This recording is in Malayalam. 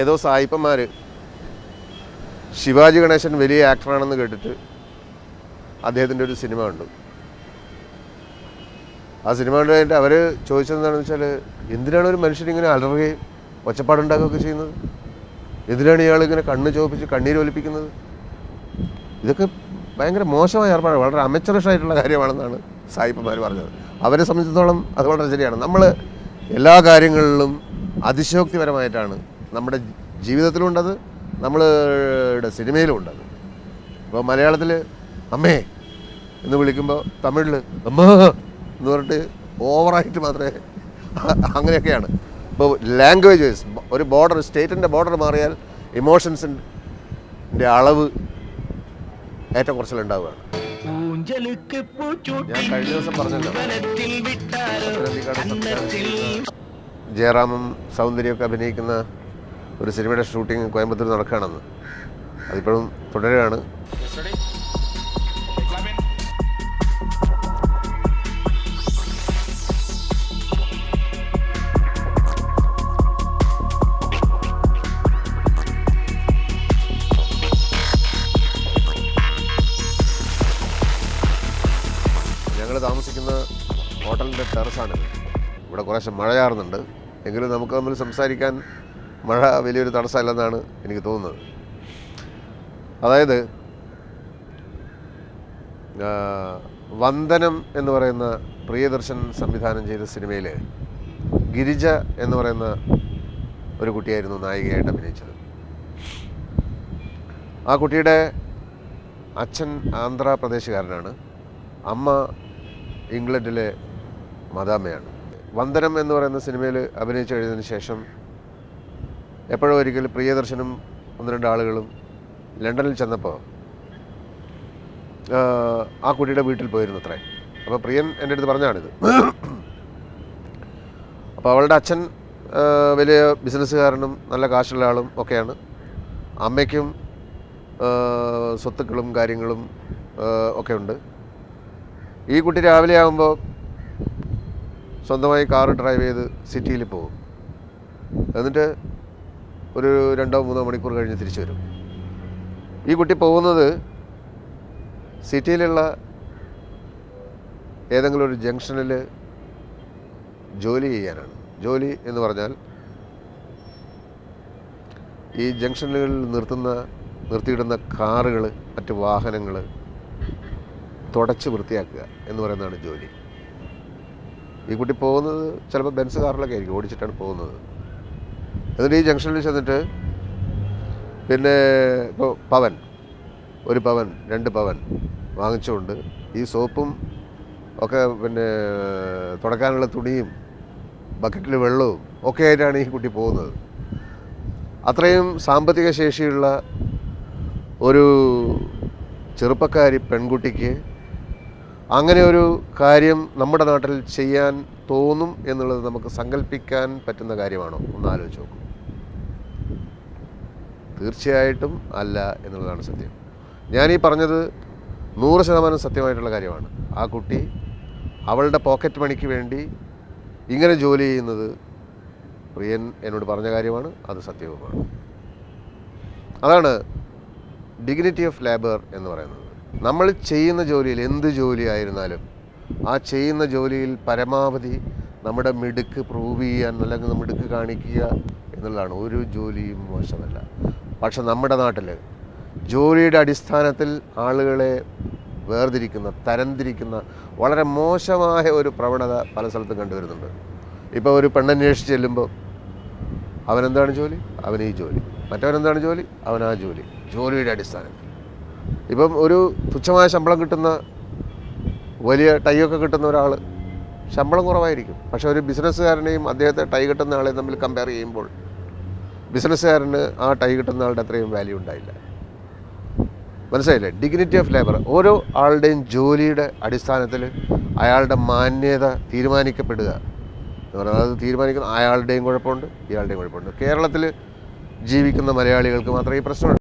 ഏതോ സായിപ്പന്മാർ ശിവാജി ഗണേശൻ വലിയ ആക്ടറാണെന്ന് കേട്ടിട്ട് അദ്ദേഹത്തിന്റെ ഒരു സിനിമ കണ്ടു. ആ സിനിമ കണ്ടു കഴിഞ്ഞിട്ട് അവർ ചോദിച്ചതെന്താണെന്ന് വെച്ചാൽ എന്തിനാണ് ഒരു മനുഷ്യൻ ഇങ്ങനെ അലറുകയും ഒച്ചപ്പാടുണ്ടാക്കുകയൊക്കെ ചെയ്യുന്നത്? എന്തിനാണ് ഇയാൾ ഇങ്ങനെ കണ്ണ് ചോപ്പിച്ച് കണ്ണീര് ഒലിപ്പിക്കുന്നത്? ഇതൊക്കെ ഭയങ്കര മോശമായ ഏർപ്പാടാണ് വളരെ അമച്ചറിഷായിട്ടുള്ള കാര്യമാണെന്നാണ് സായിപ്പന്മാർ പറഞ്ഞത്. അവരെ സംബന്ധിച്ചിടത്തോളം അത് വളരെ ശരിയാണ്. നമ്മൾ എല്ലാ കാര്യങ്ങളിലും അതിശോക്തിപരമായിട്ടാണ് നമ്മുടെ ജീവിതത്തിലുണ്ടത് നമ്മളുടെ സിനിമയിലും ഉണ്ടത് ഇപ്പോൾ മലയാളത്തിൽ അമ്മേ എന്ന് വിളിക്കുമ്പോൾ തമിഴിൽ അമ്മ എന്ന് പറഞ്ഞിട്ട് ഓവറായിട്ട് മാത്രമേ അങ്ങനെയൊക്കെയാണ്. ഇപ്പോൾ ലാംഗ്വേജ് വൈസ് ഒരു ബോർഡർ സ്റ്റേറ്റിന്റെ ബോർഡർ മാറിയാൽ ഇമോഷൻസിന്റെ അളവ് ഏറ്റക്കുറച്ചിലുണ്ടാവുകയാണ് പൂഞ്ചലുക്ക് ഞാൻ കഴിഞ്ഞ ജയറാമും സൗന്ദര്യമൊക്കെ അഭിനയിക്കുന്ന ഒരു സിനിമയുടെ ഷൂട്ടിംഗ് കോയമ്പത്തൂർ നടക്കുകയാണെന്ന്. അതിപ്പോഴും തുടരുകയാണ്. താമസിക്കുന്ന ഹോട്ടലിന്റെ ടെറസാണ്. ഇവിടെ കുറേശ്ശെ മഴ ചാറുന്നുണ്ട്. എങ്കിലും നമുക്ക് തമ്മിൽ സംസാരിക്കാൻ മഴ വലിയൊരു തടസ്സമല്ലെന്നാണ് എനിക്ക് തോന്നുന്നത്. അതായത് വന്ദനം എന്ന് പറയുന്ന പ്രിയദർശൻ സംവിധാനം ചെയ്ത സിനിമയിൽ ഗിരിജ എന്ന് പറയുന്ന ഒരു കുട്ടിയായിരുന്നു നായികയായിട്ട് അഭിനയിച്ചത്. ആ കുട്ടിയുടെ അച്ഛൻ ആന്ധ്രാപ്രദേശുകാരനാണ്. അമ്മ ഇംഗ്ലണ്ടിലെ മദാമയാണ് വന്ദനം എന്ന് പറയുന്ന സിനിമയിൽ അഭിനയിച്ചു കഴിഞ്ഞതിന് ശേഷം എപ്പോഴും ഒരിക്കൽ പ്രിയദർശനും ഒന്ന് രണ്ട് ആളുകളും ലണ്ടനിൽ ചെന്നപ്പോൾ ആ കുട്ടിയുടെ വീട്ടിൽ പോയിരുന്നു അത്രേ. അപ്പോൾ പ്രിയൻ എന്റെ അടുത്ത് പറഞ്ഞാണിത്. അപ്പോൾ അവളുടെ അച്ഛൻ വലിയ ബിസിനസ്സുകാരനും നല്ല കാശുള്ള ആളും ഒക്കെയാണ്. അമ്മയ്ക്കും സ്വത്തുക്കളും കാര്യങ്ങളും ഒക്കെ ഉണ്ട് ഈ കുട്ടി രാവിലെ ആകുമ്പോൾ സ്വന്തമായി കാർ ഡ്രൈവ് ചെയ്ത് സിറ്റിയിൽ പോകും. എന്നിട്ട് ഒരു രണ്ടോ മൂന്നോ മണിക്കൂർ കഴിഞ്ഞ് തിരിച്ചു വരും. ഈ കുട്ടി പോകുന്നത് സിറ്റിയിലുള്ള ഏതെങ്കിലും ഒരു ജംഗ്ഷനിൽ ജോലി ചെയ്യാനാണ്. ജോലി എന്ന് പറഞ്ഞാൽ ഈ ജംഗ്ഷനുകളിൽ നിർത്തുന്ന നിർത്തിയിടുന്ന കാറുകൾ മറ്റ് വാഹനങ്ങൾ തുടച്ച് വൃത്തിയാക്കുക എന്ന് പറയുന്നതാണ് ജോലി. ഈ കുട്ടി പോകുന്നത് ചിലപ്പോൾ ബെൻസ് കാറിലൊക്കെ ആയിരിക്കും ഓടിച്ചിട്ടാണ് പോകുന്നത്. എന്നിട്ട് ഈ ജംഗ്ഷനിൽ ചെന്നിട്ട് പിന്നെ ഇപ്പോൾ പവൻ ഒരു പവൻ രണ്ട് പവൻ വാങ്ങിച്ചുകൊണ്ട് ഈ സോപ്പും ഒക്കെ പിന്നെ തുടക്കാനുള്ള തുണിയും ബക്കറ്റിൽ വെള്ളവും ഒക്കെ ആയിട്ടാണ് ഈ കുട്ടി പോകുന്നത്. അത്രയും സാമ്പത്തിക ശേഷിയുള്ള ഒരു ചെറുപ്പക്കാരി പെൺകുട്ടിക്ക് അങ്ങനെ ഒരു കാര്യം നമ്മുടെ നാട്ടിൽ ചെയ്യാൻ തോന്നും എന്നുള്ളത് നമുക്ക് സങ്കല്പിക്കാൻ പറ്റുന്ന കാര്യമാണോ? ഒന്ന് ആലോചിച്ച് നോക്കൂ. തീർച്ചയായിട്ടും അല്ല എന്നുള്ളതാണ് സത്യം. ഞാൻ ഈ പറഞ്ഞത് നൂറ് ശതമാനം സത്യമായിട്ടുള്ള കാര്യമാണ്. ആ കുട്ടി അവളുടെ പോക്കറ്റ് മണിക്ക് വേണ്ടി ഇങ്ങനെ ജോലി ചെയ്യുന്നത് പ്രിയൻ എന്നോട് പറഞ്ഞ കാര്യമാണ് അത് സത്യവുമാണ്. അതാണ് ഡിഗ്നിറ്റി ഓഫ് ലേബർ എന്ന് പറയുന്നത്. നമ്മൾ ചെയ്യുന്ന ജോലിയിൽ എന്ത് ജോലി ആയിരുന്നാലും ആ ചെയ്യുന്ന ജോലിയിൽ പരമാവധി നമ്മുടെ മിടുക്ക് പ്രൂവ് ചെയ്യാൻ അല്ലെങ്കിൽ മിടുക്ക് കാണിക്കുക എന്നുള്ളതാണ്. ഒരു ജോലിയും മോശമല്ല. പക്ഷെ നമ്മുടെ നാട്ടിൽ ജോലിയുടെ അടിസ്ഥാനത്തിൽ ആളുകളെ വേർതിരിക്കുന്ന തരംതിരിക്കുന്ന വളരെ മോശമായ ഒരു പ്രവണത പല സ്ഥലത്തും കണ്ടുവരുന്നുണ്ട്. ഇപ്പോൾ ഒരു പെണ്ണന്വേഷിച്ച് ചെല്ലുമ്പോൾ അവനെന്താണ് ജോലി? അവൻ ഈ ജോലി. മറ്റവനെന്താണ് ജോലി? അവൻ ആ ജോലി. ജോലിയുടെ അടിസ്ഥാനത്തിൽ. ഇപ്പം ഒരു തുച്ഛമായ ശമ്പളം കിട്ടുന്ന വലിയ ടൈയൊക്കെ കിട്ടുന്ന ഒരാൾ ശമ്പളം കുറവായിരിക്കും. പക്ഷെ ഒരു ബിസിനസ്സുകാരനെയും അദ്ദേഹത്തെ ടൈ കിട്ടുന്ന ആളെയും തമ്മിൽ കമ്പയർ ചെയ്യുമ്പോൾ ബിസിനസ്സുകാരന് ആ ടൈ കിട്ടുന്ന ആളുടെ അത്രയും വാല്യൂ ഉണ്ടായില്ല. മനസ്സിലായില്ലേ? ഡിഗ്നിറ്റി ഓഫ് ലേബർ ഓരോ ആളുടെയും ജോലിയുടെ അടിസ്ഥാനത്തിൽ അയാളുടെ മാന്യത തീരുമാനിക്കപ്പെടുക എന്ന് പറയുന്നത് അത് തീരുമാനിക്കുന്ന അയാളുടെയും കുഴപ്പമുണ്ട് ഇയാളുടെയും കുഴപ്പമുണ്ട്. കേരളത്തിൽ ജീവിക്കുന്ന മലയാളികൾക്ക് മാത്രമേ ഈ പ്രശ്നമുള്ളൂ.